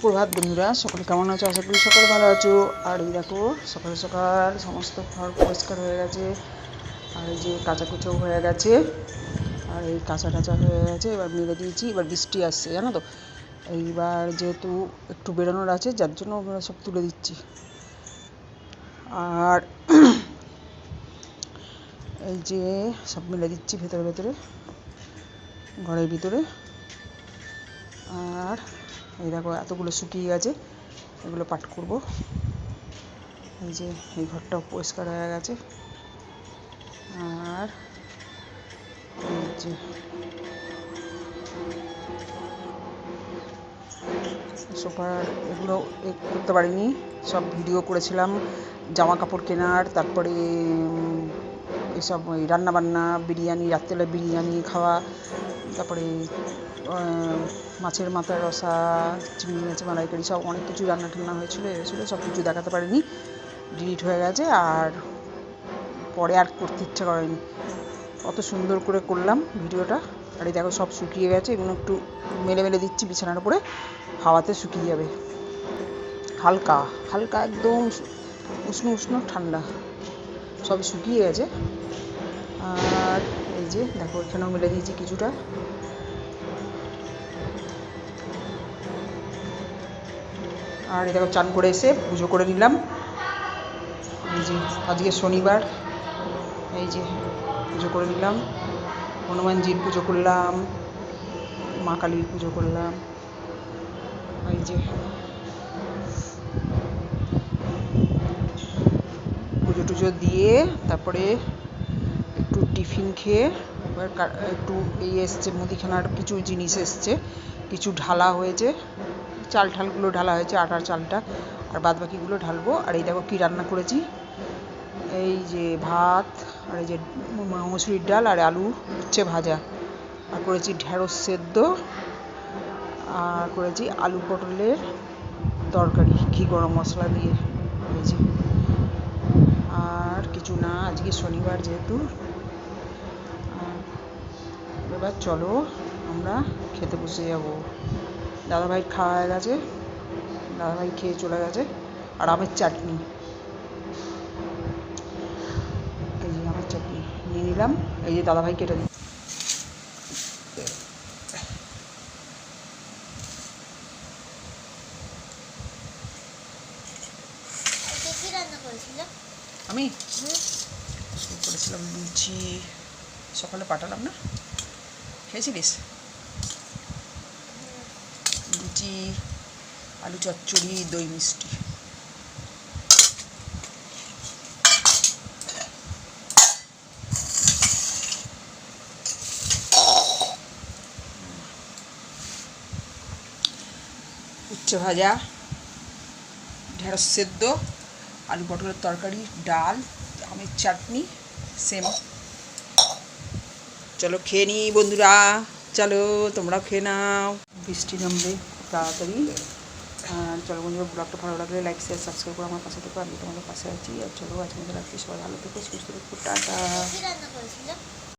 সুপ্রভাত বন্ধুরা, সকলে কেমন আছো? আশা করি সকলে ভালো আছো। আর এই দেখো, সকাল সকাল সমস্ত ঘর পরিষ্কার হয়ে গেছে। আর এই যে কাঁচা কুচো হয়ে গেছে। আর এই কাঁচা টাচা হয়ে গেছে, এবার মেরে দিয়েছি, এবার বৃষ্টি আসছে, জানো তো? এইবার যেহেতু একটু বেরোনোর আছে, যার জন্য সব তুলে দিচ্ছি। আর এই যে সব মেলে দিচ্ছি ভেতরে ভেতরে, ঘরের ভিতরে। আর এই দেখো এতগুলো শুকিয়ে গেছে, এগুলো পাট করব। এই যে এই ঘরটাও পরিষ্কার হয়ে গেছে। আর এই যে সোফার এগুলো করতে পারিনি, সব ভিডিও করেছিলাম, জামা কাপড় কেনার, তারপরে এসব ওই রান্নাবান্না, বিরিয়ানি, রাত্রেবেলা বিরিয়ানি খাওয়া, তারপরে মাছের মাথা রসা, চিংড়ি, মাছের মালাইকারি, সব অনেক কিছু রান্না টান্না হয়েছিল এ হয়েছিলো সব কিছু দেখাতে পারিনি ডিলিট হয়ে গেছে আর পরে আর করতে ইচ্ছা করেনি। অত সুন্দর করে করলাম ভিডিওটা, আর এই দেখো সব শুকিয়ে গেছে, এগুলো একটু মেলে মেলে দিচ্ছি বিছানার উপরে, হাওয়াতে শুকিয়ে যাবে। হালকা হালকা একদম উষ্ণ উষ্ণ ঠান্ডা। সব শুকিয়ে গেছে। আর এই যে দেখো, এখানেও মিলে দিয়েছি কিছুটা। আর দেখো, চান করে এসে পুজো করে নিলাম। এই যে আজকে শনিবার, এই যে পুজো করে নিলাম। হনুমানজির পুজো করলাম, মা কালীর পুজো করলাম। এই যে টুজো দিয়ে তারপরে একটু টিফিন খেয়ে এবার একটু এই এসছে, মুদিখানার কিছু জিনিস এসছে, কিছু ঢালা হয়েছে, চাল ঠালগুলো ঢালা হয়েছে, আটার চালটা, আর বাদ বাকিগুলো ঢালবো, আর এই দেখো কী রান্না করেছি, এই যে ভাত, আর এই যে মসুরির ডাল, আর আলু উচ্ছে ভাজা, আর করেছি ঢ্যাঁড়স সেদ্ধ, আর করেছি আলু পটলের তরকারি, ঘি গরম মশলা দিয়ে যে আর কিছু না, আজকে শনিবার যেহেতু এবার চলো আমরা খেতে বসে যাব। দাদাভাই খাওয়া গেছে, দাদাভাই খেয়ে চলে গেছে, আর আমের চাটনি। এই যে আমের চাটনি নিয়ে নিলাম, এই যে দাদাভাই কেটে দিই আজকে কি রান্না করেছিল আমি? করেছিলাম লুচি। সকালে পাঠালাম না? খেয়েছিলিস? লুচি, আলু চচ্চড়ি, দই মিষ্টি। উচ্ছে ভাজা, ঢেঁড়স সেদ্ধ। আলু পটলের তরকারি, ডাল, আমের চাটনি, সেম। চলো খেয়ে নিই বন্ধুরা। চলো তোমরাও খেয়ে নাও। বৃষ্টি নামবে তাড়াতাড়ি। চলো বন্ধুরা ব্লগটা ভালো লাগলে লাইক শেয়ার সাবস্ক্রাইব করে আমার পাশে থেকে। আমি তোমাদের পাশে আছি। আর চলো আজকে রাখছি। সবাই ভালো থেকো, সুস্থ থেকো। টাটা।